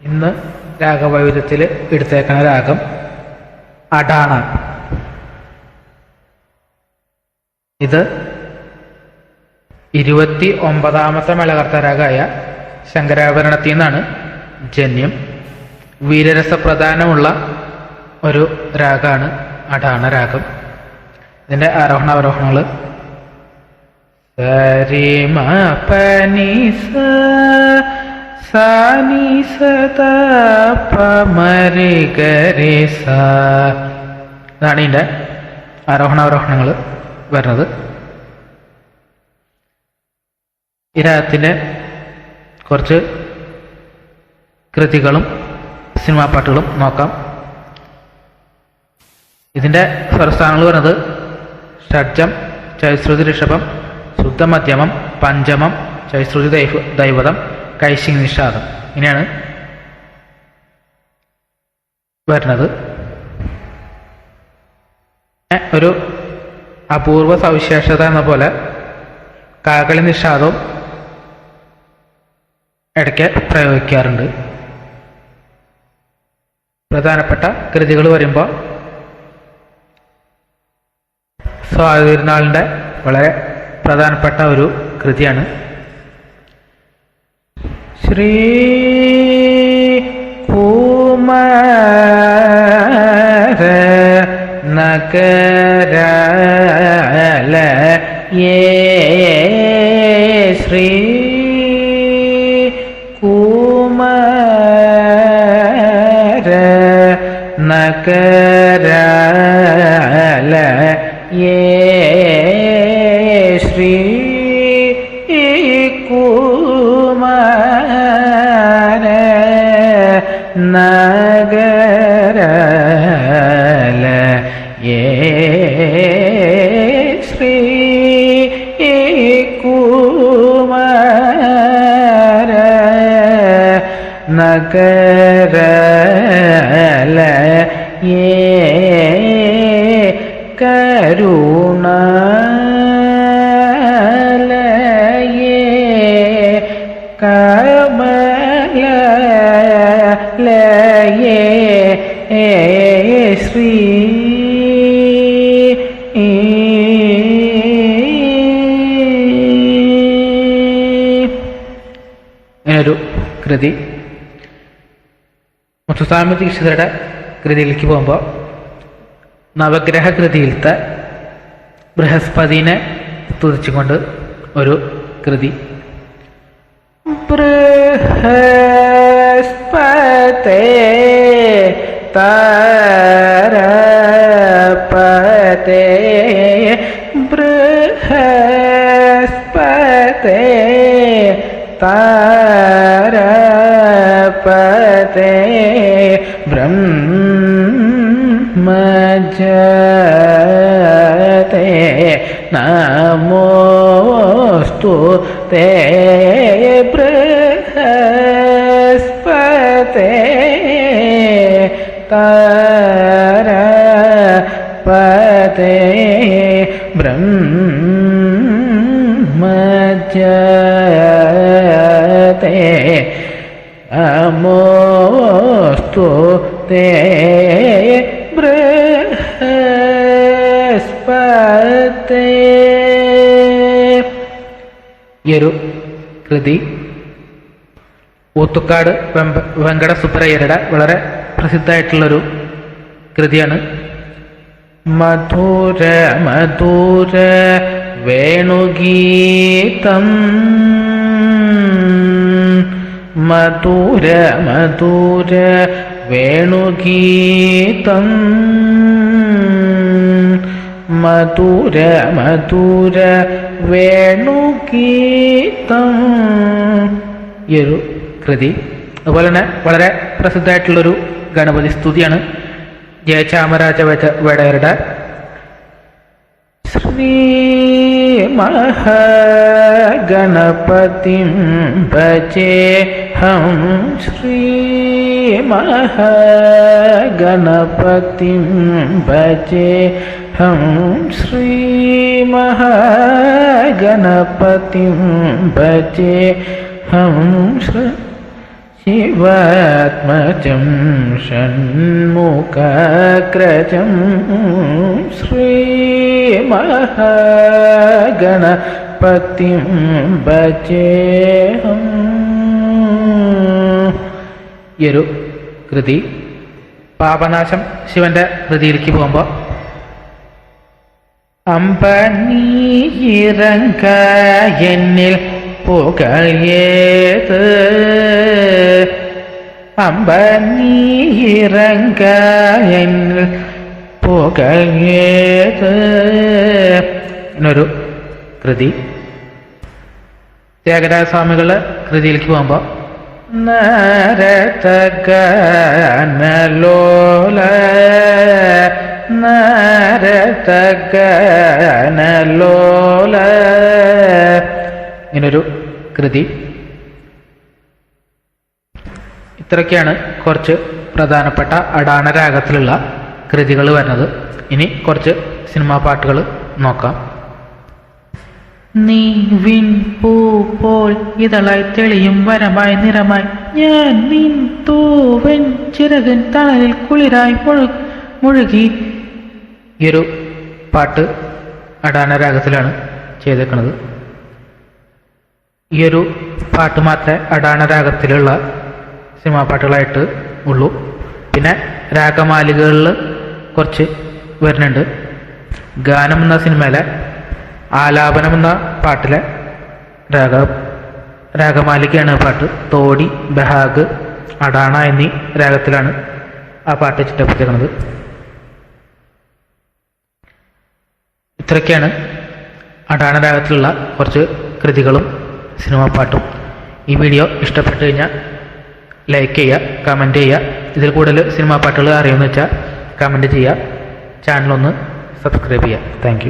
ഇന്ന് രാഗവൈവിധ്യത്തിൽ എടുത്തേക്കുന്ന രാഗം അടാണ. ഇത് ഇരുപത്തി ഒമ്പതാമത്തെ മേളകർത്ത രാഗമായ ശങ്കരാഭരണത്തിൽ നിന്നാണ് ജന്യം. വീരരസപ്രധാനമുള്ള ഒരു രാഗമാണ് അടാണ രാഗം. ഇതിന്റെ ആരോഹണ അവരോഹണങ്ങൾ സരിമ പനി സാനി സദാ പമരി ഗരി സ ഇതാണ് ഇതിന്റെ ആരോഹണാവരോഹണങ്ങൾ വരുന്നത്. ഈ കുറച്ച് കൃതികളും സിനിമാ പാട്ടുകളും നോക്കാം. ഇതിന്റെ സ്വരസ്ഥാനങ്ങൾ വരുന്നത് ഷഡ്ജം ചൈശ്രുതി ഋഷഭം ശുദ്ധമധ്യമം പഞ്ചമം ചൈശ്രുതി ദൈവ ദൈവതം കൈശിങ് നിഷാദം. ഇനിയാണ് വരുന്നത്. ഒരു അപൂർവ സവിശേഷത എന്ന പോലെ കാകളി നിഷാദവും ഇടയ്ക്ക് പ്രയോഗിക്കാറുണ്ട്. പ്രധാനപ്പെട്ട കൃതികൾ വരുമ്പോൾ സ്വാതിരുനാളിന്റെ വളരെ പ്രധാനപ്പെട്ട ഒരു കൃതിയാണ് ശ്രീ കുമാര നഗരാല ഏ ശ്രീ കുമാര നഗരാല ഏ നഗരാല ഏ ശ്രീ കുമാര നഗരല ഏ കരുണാലയേ കമലയേ ശ്രീ ഇങ്ങനൊരു കൃതി. മുത്തുസ്വാമി ദീക്ഷിതരുടെ കൃതിയിലേക്ക് പോകുമ്പോൾ നവഗ്രഹ കൃതിയിലത്തെ ബൃഹസ്പതിനെ സ്തുതിച്ചുകൊണ്ട് ഒരു കൃതി. ബൃഹസ്പതേ താരപതേ ബൃഹസ്പതേ താരപതേ ബ്രഹ്മജതേ നമോസ്തു തേ താരപതേ ബ്രഹ്മജതേ അമോസ്തു തേ ബൃഹസ്പതേ. ഈ ഒരു കൃതി ഊത്തുക്കാട് വെങ്കട സുബ്രയ്യരുടെ വളരെ പ്രസിദ്ധമായിട്ടുള്ളൊരു കൃതിയാണ്. മധുര മധുര വേണുഗീതം. മധുര മധുര വേണുഗീതം. മധുര മധുര വേണുഗീതം. ഈ ഒരു കൃതി അതുപോലെ തന്നെ വളരെ പ്രസിദ്ധമായിട്ടുള്ളൊരു ഗണപതി സ്തുതിയാണ്. ജയചാമരാജ വടയരുടെ ശ്രീ മഹാഗണപതിം ഭജേ ഹം. ശ്രീ മഹാഗണപതിം ഭജേ ഹം. ശ്രീ മഹാഗണപതിം ഭജേ ഹം ശ്രീ ശിവാത്മജം ഷൺമുഖാഗ്രജം ശ്രീമഹാഗണപതിം ഭജേഹം ഈ ഒരു കൃതി. പാപനാശം ശിവന്റെ കൃതിയിലേക്ക് പോകുമ്പോൾ അമ്പനീയിറങ്ക എന്നിൽ പുകഴേത് അമ്പനീയിറങ്ക എന്നിൽ പുകഴേത് എന്നൊരു കൃതി. ത്യാഗരാജസ്വാമികളുടെ കൃതിയിലേക്ക് പോകുമ്പോൾ നരതകനലോല നരതകനലോല ഇങ്ങനൊരു കൃതി. ഇത്രയൊക്കെയാണ് കുറച്ച് പ്രധാനപ്പെട്ട അടാന രാഗത്തിലുള്ള കൃതികൾ വരുന്നത്. ഇനി കുറച്ച് സിനിമാ പാട്ടുകൾ നോക്കാം. നീ വിൻ പൂ പോൽ ഇതളായി തെളിയും വരമായി നിറമായി. ഞാൻ നിൻ തൂവൻ ചിറകൻ തണലിൽ കുളിരായി മുഴു മുഴുകി. ഈ ഒരു പാട്ട് അടാന രാഗത്തിലാണ് ചെയ്തേക്കുന്നത് ഈ ഒരു പാട്ട് മാത്രമേ അടാന രാഗത്തിലുള്ള സിനിമാ പാട്ടുകളായിട്ട് ഉള്ളൂ. പിന്നെ രാഗമാലികകളിൽ കുറച്ച് വരുന്നുണ്ട്. ഗാനം എന്ന സിനിമയിലെ ആലാപനം എന്ന പാട്ടിലെ രാഗ രാഗമാലികയാണ് പാട്ട്. തോടി ബഹാഗ് അടാണ എന്നീ രാഗത്തിലാണ് ആ പാട്ട് ചിട്ടപ്പെടുത്തിയിരിക്കുന്നത്. ഇത്രയൊക്കെയാണ് അടാണ രാഗത്തിലുള്ള കുറച്ച് കൃതികളും സിനിമാ പാട്ടും ഈ വീഡിയോ ഇഷ്ടപ്പെട്ടു കഴിഞ്ഞാൽ ലൈക്ക് ചെയ്യുക കമന്റ് ചെയ്യുക. ഇതിൽ കൂടുതൽ സിനിമാ പാട്ടുകൾ അറിയുമെന്ന് വെച്ചാൽ കമന്റ് ചെയ്യുക. ചാനലൊന്ന് സബ്സ്ക്രൈബ് ചെയ്യുക. താങ്ക്